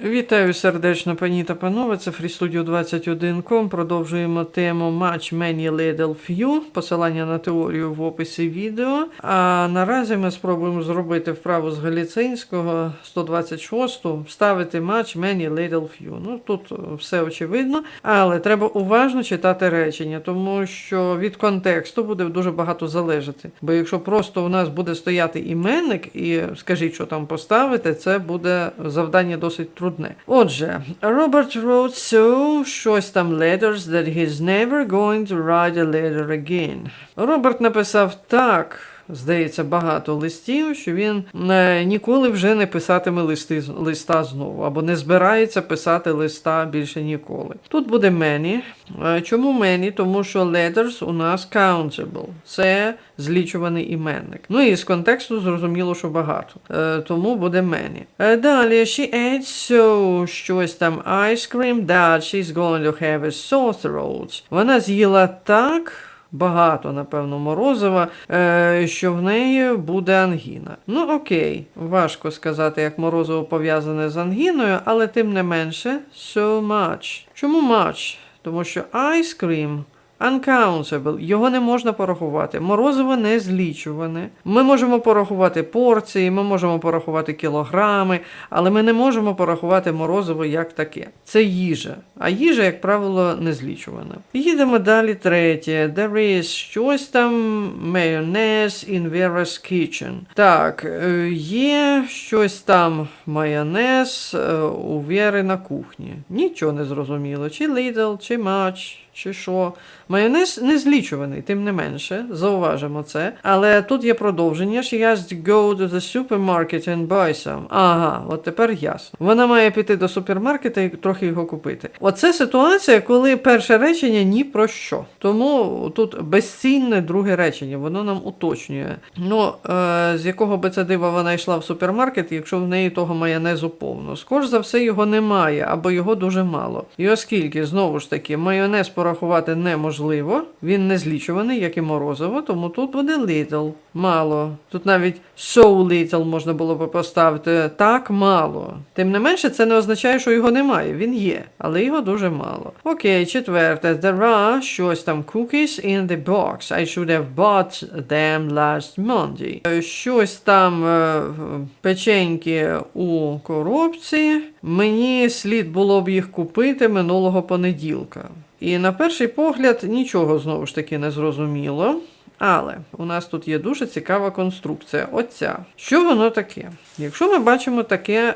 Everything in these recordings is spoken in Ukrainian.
Вітаю сердечно, пані та панове. Це FreeStudio 21.com. Продовжуємо тему Much Many Little Few. Посилання на теорію в описі відео. А наразі ми спробуємо зробити вправу з галіцинського 126 вставити Much Many Little Few. Ну тут все очевидно, але треба уважно читати речення, тому що від контексту буде дуже багато залежати. Бо якщо просто у нас буде стояти іменник і скажіть, що там поставити, це буде завдання досить трудне. Отже, Роберт wrote so щось там letters that he's never going to write a letter again. Роберт написав так. Здається, багато листів, що він е, ніколи вже не писатиме листи, листа знову, або не збирається писати листа більше ніколи. Тут буде many. Е, Чому many? Тому що letters у нас countable. Це злічуваний іменник. Ну і з контексту зрозуміло, що багато. Е, тому буде. Е, Далі, she ate so щось там ice cream that she's going to have a sore throat. Вона з'їла так. Багато, напевно, морозива, е, що в неї буде ангіна. Ну окей, важко сказати, як морозиво пов'язане з ангіною, але тим не менше, so much. Чому much? Тому що ice cream uncountable, його не можна порахувати. Морозиво не злічуване. Ми можемо порахувати порції, ми можемо порахувати кілограми, але ми не можемо порахувати морозиво як таке. Це їжа. А їжа, як правило, не злічувана. Їдемо далі третє. There is щось там mayonnaise in Vera's kitchen. Так, е, є щось там майонез е, у Вєри на кухні. Нічого не зрозуміло. Чи little, чи much, чи що. Майонез не злічуваний, тим не менше, зауважимо це. Але тут є продовження. Has to go to the supermarket and buy some. Ага, от тепер ясно. Вона має піти до супермаркета і трохи його купити. Оце ситуація, коли перше речення ні про що. Тому тут безцінне друге речення, воно нам уточнює. Ну, е, з якого би це дива вона йшла в супермаркет, якщо в неї того майонезу повно. Скоріш за все, його немає, або його дуже мало. І оскільки, знову ж таки, майонез порахувати неможливо, він не злічуваний, як і морозиво, тому тут буде little. Мало. Тут навіть so little можна було би поставити так мало. Тим не менше, це не означає, що його немає. Він є, але його дуже мало. Окей, четверте. There are щось там cookies in the box. I should have bought them last Monday. Е, Щось там е, печеньки у коробці. Мені слід було б їх купити минулого понеділка. І на перший погляд нічого знову ж таки не зрозуміло. Але у нас тут є дуже цікава конструкція. Оця. Що воно таке? Якщо ми бачимо таке, е,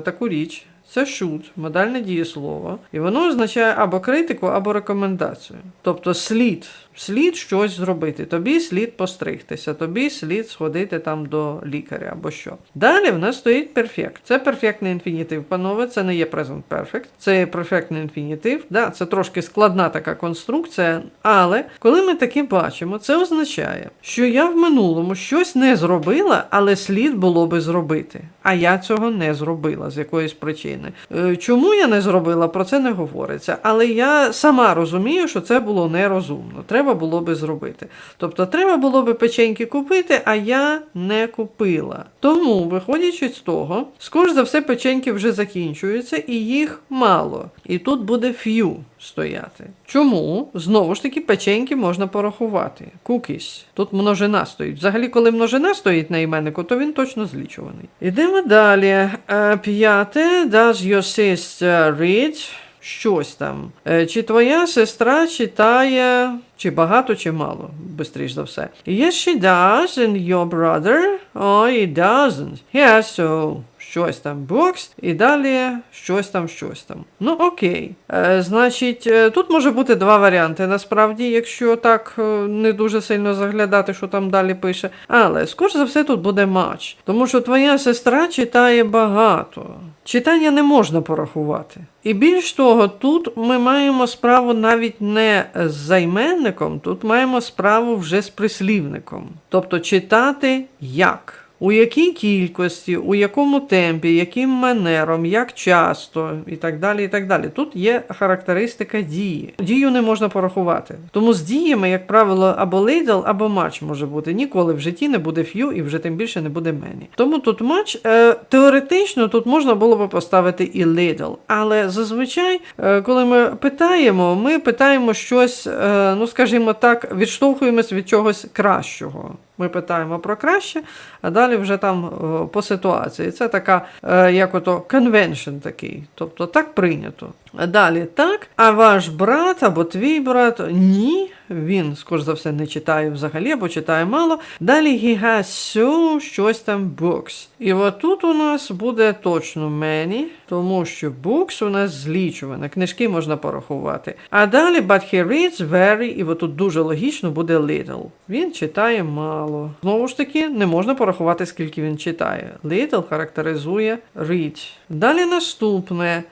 таку річ, це should, модальне дієслово, і воно означає або критику, або рекомендацію. Тобто слід, слід щось зробити. Тобі слід постригтися, тобі слід сходити там до лікаря або що. Далі в нас стоїть перфект. Це перфектний інфінітив, панове, це не є present perfect, це є перфектний інфінітив. Да, це трошки складна така конструкція, але коли ми таке бачимо, це означає, що я в минулому щось не зробила, але слід було би зробити. А я цього не зробила з якоїсь причини. Е, Чому я не зробила, про це не говориться. Але я сама розумію, що це було нерозумно. Треба було би зробити. Тобто, треба було би печеньки купити, а я не купила. Тому, виходячи з того, скоріш за все, печеньки вже закінчуються і їх мало. І тут буде few стояти. Чому? Знову ж таки, печеньки можна порахувати. Cookies. Тут множина стоїть. Взагалі, коли множина стоїть на іменнику, то він точно злічуваний. Ідемо далі. Е, П'яте. Does your sister read? Щось там. Е, Чи твоя сестра читає чи багато, чи мало, бистріш за все. Yes, she does, and your brother? Oh, he doesn't. Yes, so щось там books, і далі щось там, щось там. Ну окей. Е, значить, е, тут може бути два варіанти, насправді, якщо так е, не дуже сильно заглядати, що там далі пише. Але скоріш за все тут буде матч. Тому що твоя сестра читає багато. Читання не можна порахувати. І більш того, тут ми маємо справу навіть не з займенником, тут маємо справу вже з прислівником. Тобто читати як. У якій кількості, у якому темпі, яким манером, як часто і так далі. і так далі. Тут є характеристика дії. Дію не можна порахувати. Тому з діями, як правило, або лейдл, або матч може бути. Ніколи в житті не буде ф'ю і вже тим більше не буде мені. Тому тут матч е, теоретично тут можна було би поставити і лейдл. Але зазвичай, е, коли ми питаємо, ми питаємо щось, е, ну скажімо так, відштовхуємось від чогось кращого. Ми питаємо про краще, а далі вже там е, по ситуації. Це така, е, як ото конвеншн такий. Тобто так прийнято. Далі так. А ваш брат або твій брат ні. Він, скоріш за все, не читає взагалі або читає мало. Далі he has so щось там books. І отут у нас буде точно many, тому що books у нас злічуване. Книжки можна порахувати. А далі but he reads very, і отут дуже логічно буде little. Він читає мало. Знову ж таки, не можна порахувати, скільки він читає. Little характеризує read. Далі наступне.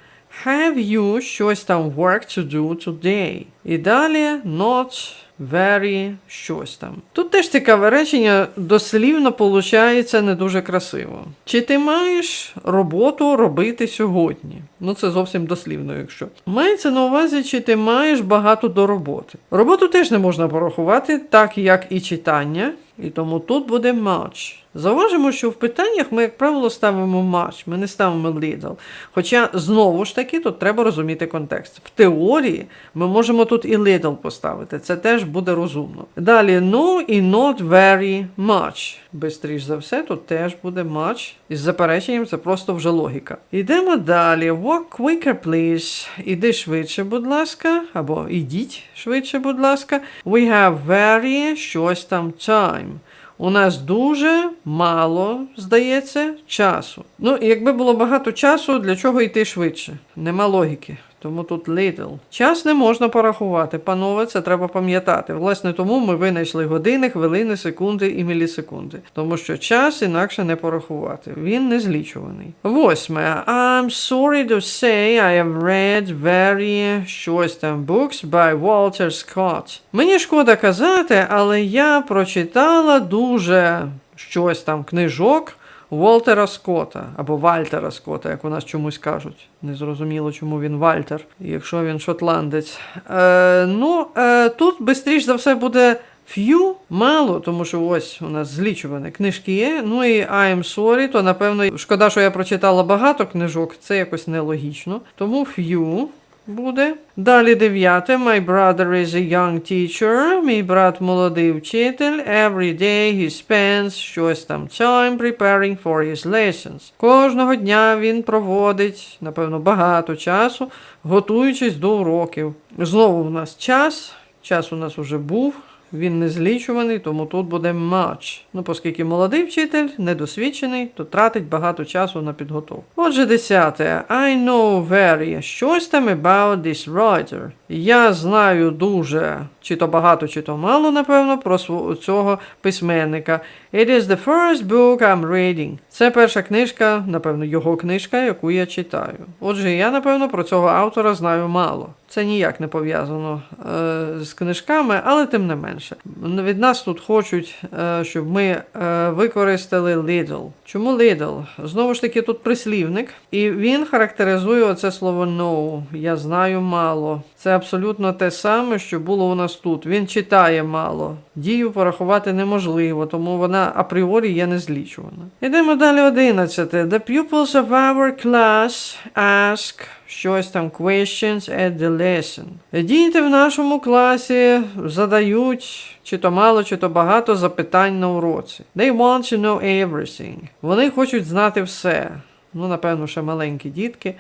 Have you щось там work to do today? І далі not very щось там. Тут теж цікаве речення, дослівно получається не дуже красиво. Чи ти маєш роботу робити сьогодні? Ну це зовсім дослівно, якщо. Мається на увазі, чи ти маєш багато до роботи. Роботу теж не можна порахувати, так як і читання, і тому тут буде much. Зауважимо, що в питаннях ми, як правило, ставимо much, ми не ставимо little. Хоча, знову ж таки, тут треба розуміти контекст. В теорії ми можемо тут і little поставити, це теж буде розумно. Далі no і not very much. Бистріш за все, тут теж буде much. Із запереченням це просто вже логіка. Йдемо далі. Walk quicker, please. Іди швидше, будь ласка, або ідіть швидше, будь ласка. We have very щось там time. У нас дуже мало, здається, часу. Ну, якби було багато часу, для чого йти швидше? Нема логіки. Тому тут little. Час не можна порахувати, панове, це треба пам'ятати. Власне, тому ми винайшли години, хвилини, секунди і мілісекунди. Тому що час інакше не порахувати. Він не злічуваний. Восьме. I'm sorry to say I have read very щось там books by Walter Scott. Мені шкода казати, але я прочитала дуже щось там книжок. Волтера Скотта або Вальтера Скотта, як у нас чомусь кажуть. Незрозуміло, чому він Вальтер, якщо він шотландець. Е, ну, е, тут швидше за все буде few, мало, тому що ось у нас злічувані книжки. є. Ну і I'm sorry, то напевно шкода, що я прочитала багато книжок, це якось нелогічно. Тому few. Буде. Далі дев'яте. My brother is a young teacher. Мій брат молодий вчитель. Every day he spends щось там time preparing for his lessons. Кожного дня він проводить, напевно, багато часу, готуючись до уроків. Знову у нас час. Час у нас уже був. Він не злічуваний, тому тут буде much. Ну, оскільки молодий вчитель, недосвідчений, то тратить багато часу на підготовку. Отже, десяте. I know very. Щось там about this writer. Я знаю дуже, чи то багато, чи то мало, напевно, про св- цього письменника. It is the first book I'm reading. Це перша книжка, напевно, його книжка, яку я читаю. Отже, я, напевно, про цього автора знаю мало. Це ніяк не пов'язано е, з книжками, але тим не менше. Від нас тут хочуть, е, щоб ми е, використали Lidl. Чому Lidl? Знову ж таки, тут прислівник, і він характеризує оце слово «no». Я знаю мало. Це абсолютно те саме, що було у нас тут. Він читає мало. Дію порахувати неможливо, тому вона апріорі є незлічувана. Ідемо далі 11. The pupils of our class ask щось там questions at the lesson. Діти в нашому класі задають чи то мало, чи то багато запитань на уроці. They want to know everything. Вони хочуть знати все. Ну, напевно, ще маленькі дітки.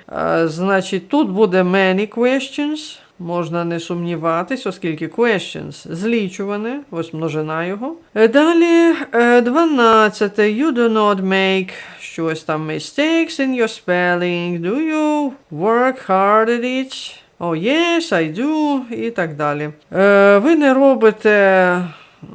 Значить, тут буде many questions. Можна не сумніватись, оскільки questions злічуване, ось множина його. Е, Далі е, 12. You do not make щось там mistakes in your spelling. Do you work hard at it? Oh, yes, I do. І так далі. Е, Ви не робите,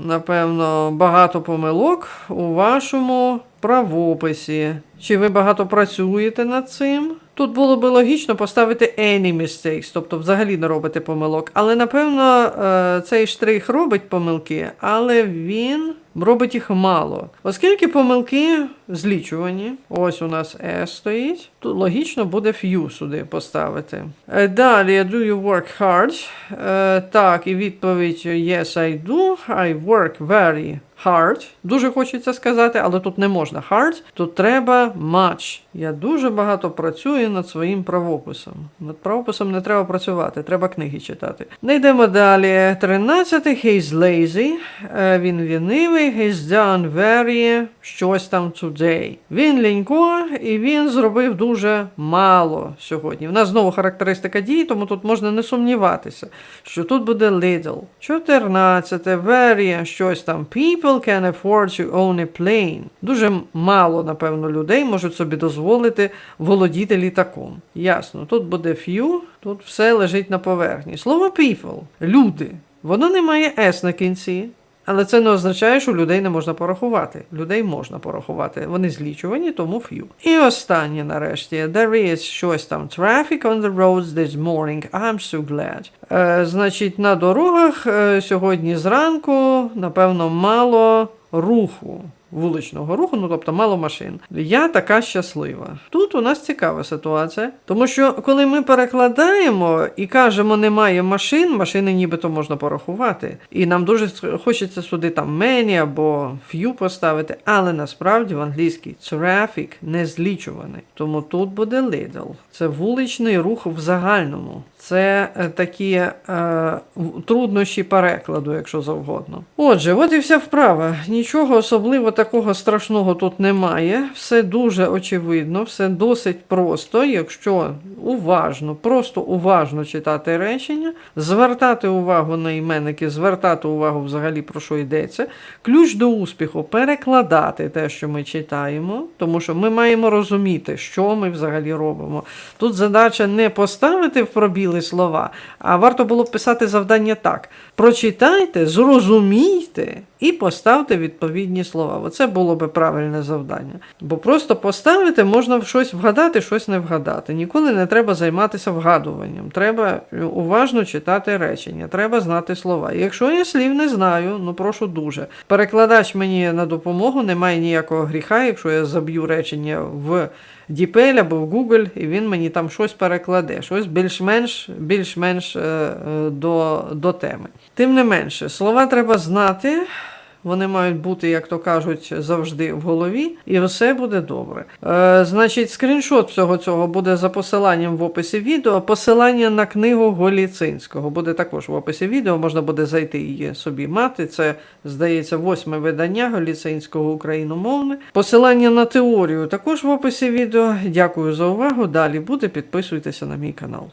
напевно, багато помилок у вашому правописі. Чи ви багато працюєте над цим? Тут було би логічно поставити any mistakes, тобто взагалі не робити помилок. Але напевно е, цей штрих робить помилки, але він робить їх мало. Оскільки помилки злічувані, ось у нас S стоїть, то логічно буде few сюди поставити. Е, Далі do you work hard? Е, Так, і відповідь Yes, I do. I work very hard. Дуже хочеться сказати, але тут не можна hard, тут треба much. Я дуже багато працюю над своїм правописом. Над правописом не треба працювати, треба книги читати. Не йдемо далі. 13. He's lazy. Е, Він лінивий. He's done very щось там today. Він лінько і він зробив дуже мало сьогодні. У нас знову характеристика дії, тому тут можна не сумніватися, що тут буде little. 14. Very щось там. People can afford to own a plane. Дуже мало, напевно, людей можуть собі дозволити володіти літаком. Ясно, тут буде few, тут все лежить на поверхні. Слово people люди. Воно не має S на кінці. Але це не означає, що людей не можна порахувати. Людей можна порахувати. Вони злічувані, тому ф'ю. І останнє нарешті. There is щось там. Traffic on the roads this morning. I'm so glad. Е, значить, на дорогах е, сьогодні зранку, напевно, мало руху. Вуличного руху, ну тобто мало машин. Я така щаслива. Тут у нас цікава ситуація, тому що коли ми перекладаємо і кажемо немає машин, машини нібито можна порахувати. І нам дуже хочеться сюди там many або few поставити, але насправді в англійській traffic не злічуваний. Тому тут буде little. Це вуличний рух в загальному. Це е, такі е, труднощі перекладу, якщо завгодно. Отже, от і вся вправа. Нічого особливо такого страшного тут немає. Все дуже очевидно, все досить просто, якщо уважно, просто уважно читати речення, звертати увагу на іменники, звертати увагу взагалі про що йдеться. Ключ до успіху перекладати те, що ми читаємо, тому що ми маємо розуміти, що ми взагалі робимо. Тут задача не поставити в пробіли слова, а варто було б писати завдання так: прочитайте, зрозумійте і поставте відповідні слова. Оце було би правильне завдання. Бо просто поставити можна в щось вгадати, щось не вгадати. Ніколи не треба займатися вгадуванням. Треба е, уважно читати речення, треба знати слова. Якщо я слів не знаю, ну прошу дуже. Перекладач мені на допомогу, немає ніякого гріха, якщо я заб'ю речення в DeepL або в Google, і він мені там щось перекладе, щось більш-менш більш-менш е, е, до, до теми. Тим не менше, слова треба знати. Вони мають бути, як то кажуть, завжди в голові, і все буде добре. Е, значить, скріншот всього цього буде за посиланням в описі відео. Посилання на книгу Голіцинського буде також в описі відео. Можна буде зайти її собі мати. Це, здається, восьме видання Голіцинського україномовне. Посилання на теорію також в описі відео. Дякую за увагу. Далі буде. Підписуйтеся на мій канал.